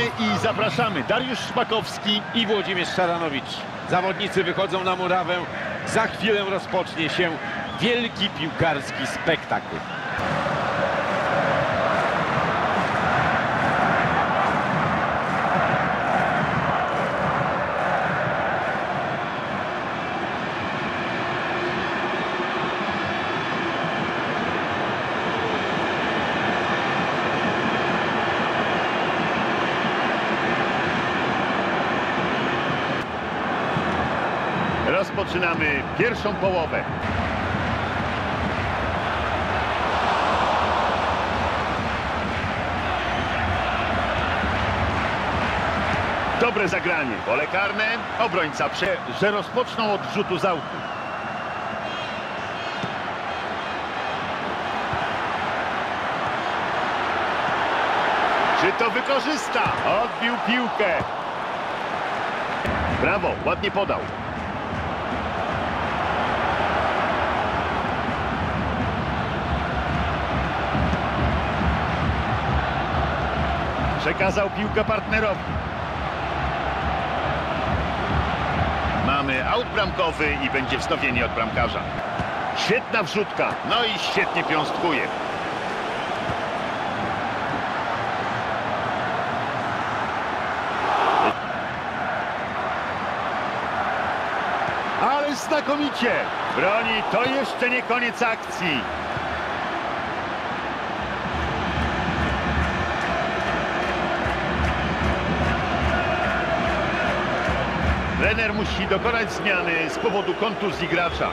I zapraszamy. Dariusz Szpakowski. i Włodzimierz Szaranowicz. Zawodnicy wychodzą na murawę. Za chwilę rozpocznie się wielki piłkarski spektakl. Rozpoczynamy pierwszą połowę. Dobre zagranie. Pole karne. Obrońca prze... że rozpoczną od rzutu z autu. Czy to wykorzysta? Odbił piłkę. Brawo, ładnie podał. Przekazał piłkę partnerowi. Mamy aut bramkowy i będzie wznowienie od bramkarza. Świetna wrzutka, no i świetnie piąstkuje. Ale znakomicie! Broni, to jeszcze nie koniec akcji. Trener musi dokonać zmiany z powodu kontuzji gracza.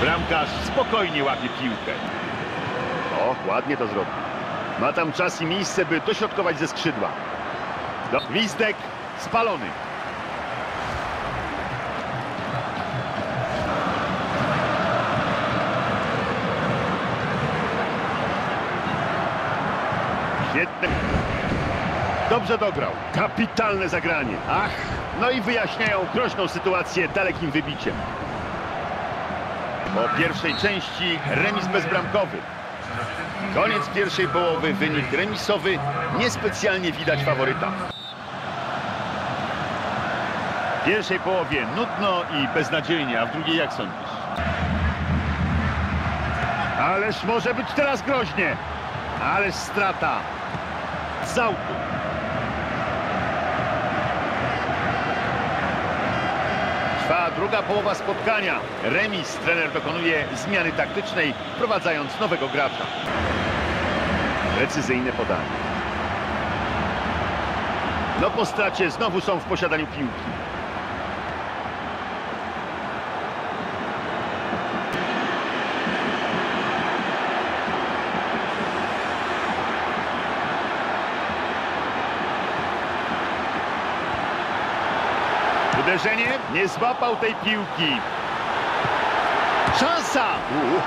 Bramkarz spokojnie łapie piłkę. O, ładnie to zrobił. Ma tam czas i miejsce, by dośrodkować ze skrzydła. Do... Gwizdek spalony. Dobrze dograł. Kapitalne zagranie. Ach, no i wyjaśniają groźną sytuację dalekim wybiciem. Po pierwszej części remis bezbramkowy. Koniec pierwszej połowy, wynik remisowy. Niespecjalnie widać faworyta. W pierwszej połowie nudno i beznadziejnie, a w drugiej jak sądzisz? Ależ może być teraz groźnie. Ależ strata. Z autu. Trwa druga połowa spotkania. Remis. Trener dokonuje zmiany taktycznej, wprowadzając nowego gracza. Precyzyjne podanie. No po stracie znowu są w posiadaniu piłki. Uderzenie, nie złapał tej piłki. Szansa!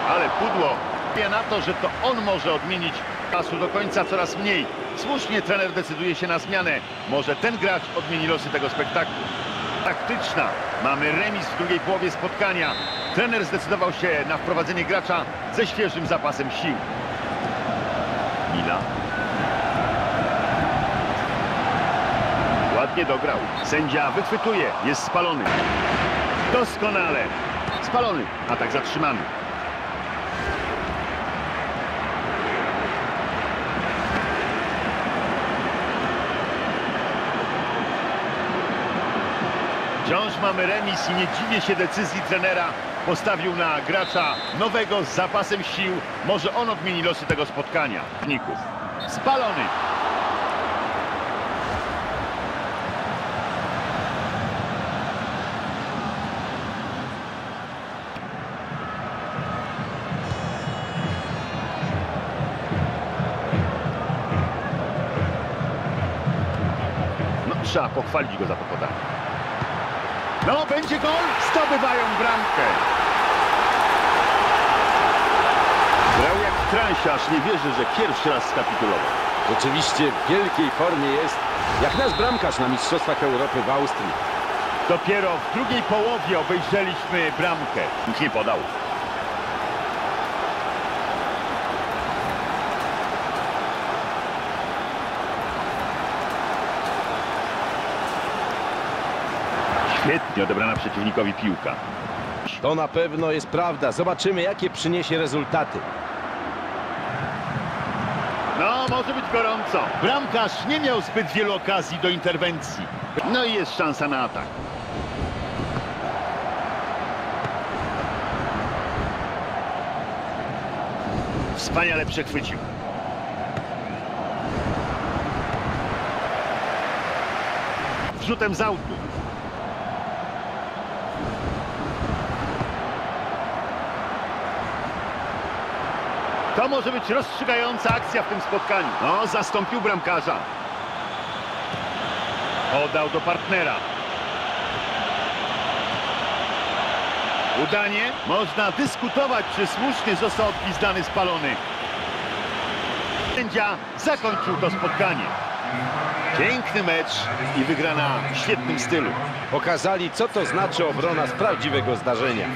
Ale pudło. Wie na to, że to on może odmienić czasu do końca coraz mniej. Słusznie trener decyduje się na zmianę. Może ten gracz odmieni losy tego spektaklu. Taktyczna. Mamy remis w drugiej połowie spotkania. Trener zdecydował się na wprowadzenie gracza ze świeżym zapasem sił. Mila. Ładnie dograł. Sędzia wychwytuje. Jest spalony. Doskonale. Spalony. Atak zatrzymany. Wciąż mamy remis i nie dziwię się decyzji trenera. Postawił na gracza nowego z zapasem sił. Może on odmieni losy tego spotkania. Wników. Spalony. Trzeba pochwalić go za to podanie. No, będzie gol. Zdobywają bramkę. Grał jak aż nie wierzy, że pierwszy raz skapitulował. Rzeczywiście w wielkiej formie jest, jak nasz bramkarz na Mistrzostwach Europy w Austrii. Dopiero w drugiej połowie obejrzeliśmy bramkę. Nikt nie podał. Świetnie odebrana przeciwnikowi piłka. To na pewno jest prawda. Zobaczymy, jakie przyniesie rezultaty. No, może być gorąco. Bramkarz nie miał zbyt wielu okazji do interwencji. No i jest szansa na atak. Wspaniale przechwycił. Wrzutem z autu. To może być rozstrzygająca akcja w tym spotkaniu. No, zastąpił bramkarza. Podał do partnera. Udanie. Można dyskutować, czy słusznie został odpizdany spalony. Sędzia zakończył to spotkanie. Piękny mecz i wygrana w świetnym stylu. Pokazali, co to znaczy obrona z prawdziwego zdarzenia.